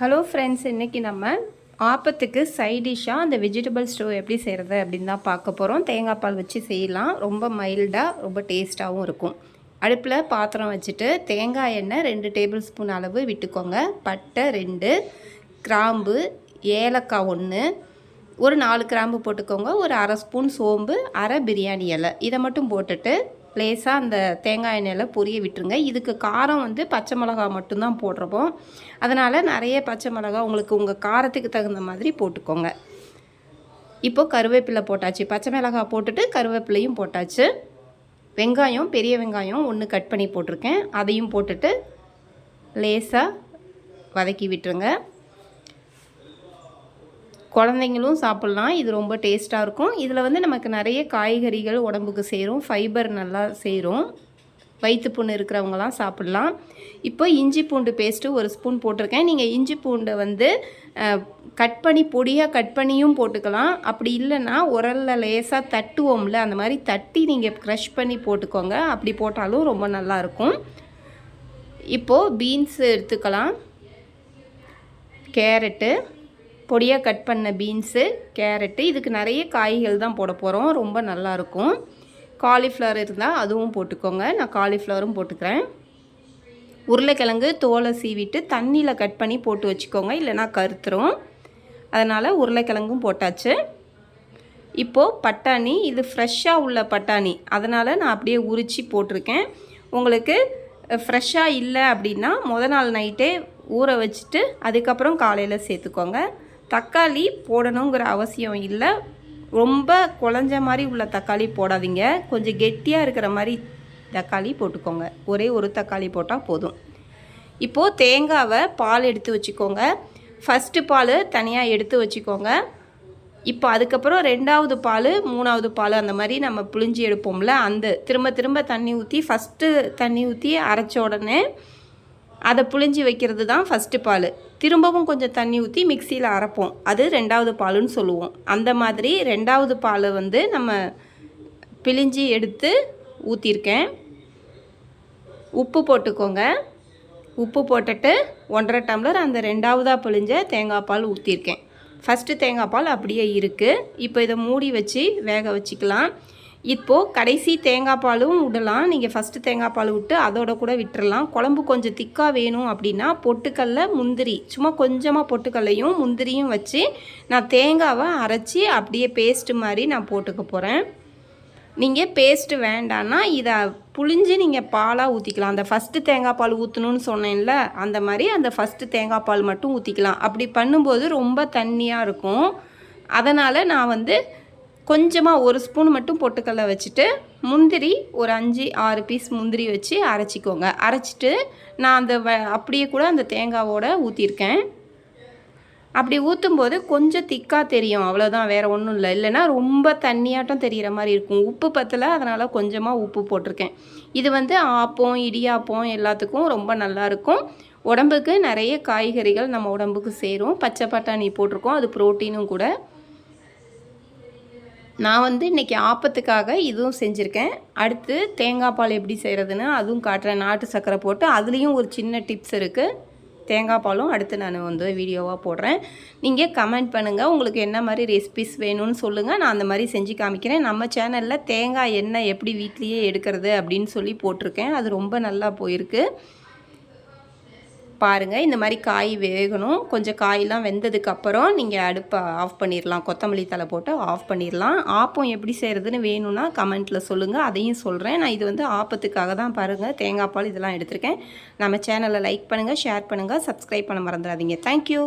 Hello friends இன்றைக்கி நம்ம ஆப்பத்துக்கு சைடிஷ்ஷாக அந்த வெஜிடபிள் ஸ்டோ எப்படி செய்கிறது அப்படின்னு தான் பார்க்க போகிறோம் தேங்காய் பால் வச்சு செய்யலாம். ரொம்ப மைல்டாக ரொம்ப டேஸ்ட்டாகவும் இருக்கும். அடுப்பில் பாத்திரம் வச்சுட்டு தேங்காய் எண்ணெய் ரெண்டு டேபிள் ஸ்பூன் அளவு விட்டுக்கோங்க. பட்டை ரெண்டு கிராம்பு ஏலக்காய் ஒன்று ஒரு நாலு கிராம்பு போட்டுக்கோங்க. ஒரு அரை ஸ்பூன் சோம்பு அரை பிரியாணி இலை. இதை மட்டும் போட்டுட்டு லேசாக அந்த தேங்காய் எண்ணெயில் பொரிய விட்டுருங்க. இதுக்கு காரம் வந்து பச்சை மிளகா மட்டும்தான் போடுறப்போம் அதனால் நிறைய பச்சை மிளகா உங்களுக்கு உங்கள் காரத்துக்கு தகுந்த மாதிரி போட்டுக்கோங்க. இப்போது கருவேப்பிலை போட்டாச்சு. பச்சை மிளகாய் போட்டுட்டு கருவேப்பிலையும் போட்டாச்சு. வெங்காயம் பெரிய வெங்காயம் ஒன்று கட் பண்ணி போட்டிருக்கேன். அதையும் போட்டுட்டு லேசாக வதக்கி விட்டுருங்க. குழந்தைங்களும் சாப்பிட்லாம். இது ரொம்ப டேஸ்ட்டாக இருக்கும். இதில் வந்து நமக்கு நிறைய காய்கறிகள் உடம்புக்கு சேரும். ஃபைபர் நல்லா சேரும். வயிற்று புண்ணு இருக்கிறவங்களாம் சாப்பிட்லாம். இப்போ இஞ்சி பூண்டு பேஸ்ட்டு ஒரு ஸ்பூன் போட்டிருக்கேன். நீங்கள் இஞ்சி பூண்டை வந்து கட் பண்ணி பொடியாக கட் பண்ணியும் போட்டுக்கலாம். அப்படி இல்லைன்னா உரலில் லேசாக தட்டுவோம்ல அந்த மாதிரி தட்டி நீங்கள் க்ரஷ் பண்ணி போட்டுக்கோங்க. அப்படி போட்டாலும் ரொம்ப நல்லாயிருக்கும் இப்போது பீன்ஸ் எடுத்துக்கலாம். கேரட்டு பொடியாக கட் பண்ண பீன்ஸு கேரட்டு இதுக்கு நிறைய காய்கள் தான் போட போகிறோம் ரொம்ப நல்லாயிருக்கும் காலிஃப்ளவர் இருந்தால் அதுவும் போட்டுக்கோங்க. நான் காலிஃப்ளவரும் போட்டுக்கிறேன். உருளைக்கிழங்கு தோலை சீவிட்டு தண்ணியில் கட் பண்ணி போட்டு வச்சுக்கோங்க. இல்லைனா கருத்துரும். அதனால் உருளைக்கிழங்கும் போட்டாச்சு. இப்போது பட்டாணி இது ஃப்ரெஷ்ஷாக உள்ள பட்டாணி. அதனால் நான் அப்படியே உரித்து போட்டிருக்கேன். உங்களுக்கு ஃப்ரெஷ்ஷாக இல்லை அப்படின்னா முத நாள் நைட்டே ஊற வச்சுட்டு அதுக்கப்புறம் காலையில் சேர்த்துக்கோங்க. தக்காளி போடணுங்கிற அவசியம் இல்லை. ரொம்ப குழஞ்ச மாதிரி உள்ள தக்காளி போடாதீங்க. கொஞ்சம் கெட்டியாக இருக்கிற மாதிரி தக்காளி போட்டுக்கோங்க. ஒரே ஒரு தக்காளி போட்டால் போதும். இப்போது தேங்காவை பால் எடுத்து வச்சுக்கோங்க. ஃபஸ்ட்டு பால் தனியாக எடுத்து வச்சுக்கோங்க. இப்போ அதுக்கப்புறம் ரெண்டாவது பால் மூணாவது பால் அந்த மாதிரி நம்ம புளிஞ்சி எடுப்போம்ல அந்த திரும்ப திரும்ப தண்ணி ஊற்றி ஃபஸ்ட்டு தண்ணி ஊற்றி அரைச்ச உடனே அதை புழிஞ்சி வைக்கிறது தான் ஃபஸ்ட்டு பால். திரும்பவும் கொஞ்சம் தண்ணி ஊற்றி மிக்சியில் அரைப்போம். அது ரெண்டாவது பாலுன்னு சொல்லுவோம். அந்த மாதிரி ரெண்டாவது பால் வந்து நம்ம பிழிஞ்சி எடுத்து ஊற்றிருக்கேன் உப்பு போட்டுக்கோங்க. உப்பு போட்டுட்டு ஒன்றரை டம்ளர் அந்த ரெண்டாவதாக பிழிஞ்ச தேங்காய் பால் ஊற்றிருக்கேன் ஃபஸ்ட்டு தேங்காய் பால் அப்படியே இருக்குது இப்போ இதை மூடி வச்சு வேக வச்சுக்கலாம். இப்போது கடைசி தேங்காய் பாலும் விடலாம். நீங்கள் ஃபஸ்ட்டு தேங்காய் பால் விட்டு அதோட கூட விட்டுறலாம். குழம்பு கொஞ்சம் திக்காக வேணும் அப்படின்னா பொட்டுக்கல்ல முந்திரி. சும்மா கொஞ்சமாக பொட்டுக்கல்லையும் முந்திரியும் வச்சு நான் தேங்காவை அரைச்சி அப்படியே பேஸ்ட்டு மாதிரி நான் போட்டுக்க போகிறேன் நீங்கள் பேஸ்ட்டு வேண்டான்னா இதை புளிஞ்சு நீங்கள் பாலாக ஊற்றிக்கலாம் அந்த ஃபஸ்ட்டு தேங்காய் பால் ஊற்றணும்னு சொன்னேன்ல அந்த மாதிரி அந்த ஃபஸ்ட்டு தேங்காய் பால் மட்டும் ஊற்றிக்கலாம் அப்படி பண்ணும்போது ரொம்ப தண்ணியாக இருக்கும். அதனால் நான் வந்து கொஞ்சமாக ஒரு ஸ்பூன் மட்டும் பொட்டுக்கடலை வச்சுட்டு முந்திரி ஒரு அஞ்சு ஆறு பீஸ் முந்திரி வச்சு அரைச்சிக்கோங்க. அரைச்சிட்டு நான் அந்த வ அப்படியே கூட அந்த தேங்காவோடு ஊற்றிருக்கேன் அப்படி ஊற்றும்போது கொஞ்சம் திக்காக தெரியும். அவ்வளோதான் வேறு ஒன்றும் இல்லை. இல்லைன்னா ரொம்ப தண்ணியாட்டம் தெரிகிற மாதிரி இருக்கும். உப்பு பத்தலை அதனால் கொஞ்சமாக உப்பு போட்டிருக்கேன். இது வந்து ஆப்பம் இடியாப்பம் எல்லாத்துக்கும் ரொம்ப நல்லாயிருக்கும் உடம்புக்கு நிறைய காய்கறிகள் நம்ம உடம்புக்கு சேரும். பச்சை பட்டாணி போட்டிருக்கோம். அது ப்ரோட்டீனும் கூட. நான் வந்து இன்றைக்கி ஆப்பத்துக்காக இதுவும் செஞ்சுருக்கேன். அடுத்து தேங்காய் பால் எப்படி செய்கிறதுன்னு அதுவும் காட்டுறேன். நாட்டு சர்க்கரை போட்டு அதுலேயும் ஒரு சின்ன டிப்ஸ் இருக்குது தேங்காய் பாலும் அடுத்து நான் வந்து வீடியோவாக போடுறேன். நீங்கள் கமெண்ட் பண்ணுங்கள் உங்களுக்கு என்ன மாதிரி ரெசிபிஸ் வேணும்னு சொல்லுங்கள் நான் அந்த மாதிரி செஞ்சு காமிக்கிறேன். நம்ம சேனலில் தேங்காய் எண்ணெய் எப்படி வீட்லேயே எடுக்கிறது அப்படின்னு சொல்லி போட்டிருக்கேன். அது ரொம்ப நல்லா போயிருக்கு. பாருங்கள் இந்த மாதிரி காய் வேகணும். கொஞ்சம் காயெலாம் வெந்ததுக்கப்புறம் நீங்கள் அடுப்பை ஆஃப் பண்ணிடலாம் கொத்தமல்லி தலை போட்டு ஆஃப் பண்ணிடலாம் ஆப்பம் எப்படி செய்கிறதுன்னு வேணும்னா கமெண்ட்டில் சொல்லுங்கள் அதையும் சொல்கிறேன் நான் இது வந்து ஆப்பத்துக்காக தான் பாருங்கள் தேங்காய் பால் இதெல்லாம் எடுத்திருக்கேன். நம்ம சேனலை லைக் பண்ணுங்கள் ஷேர் பண்ணுங்கள் சப்ஸ்கிரைப் பண்ண மறந்துடாதீங்க. தேங்க்யூ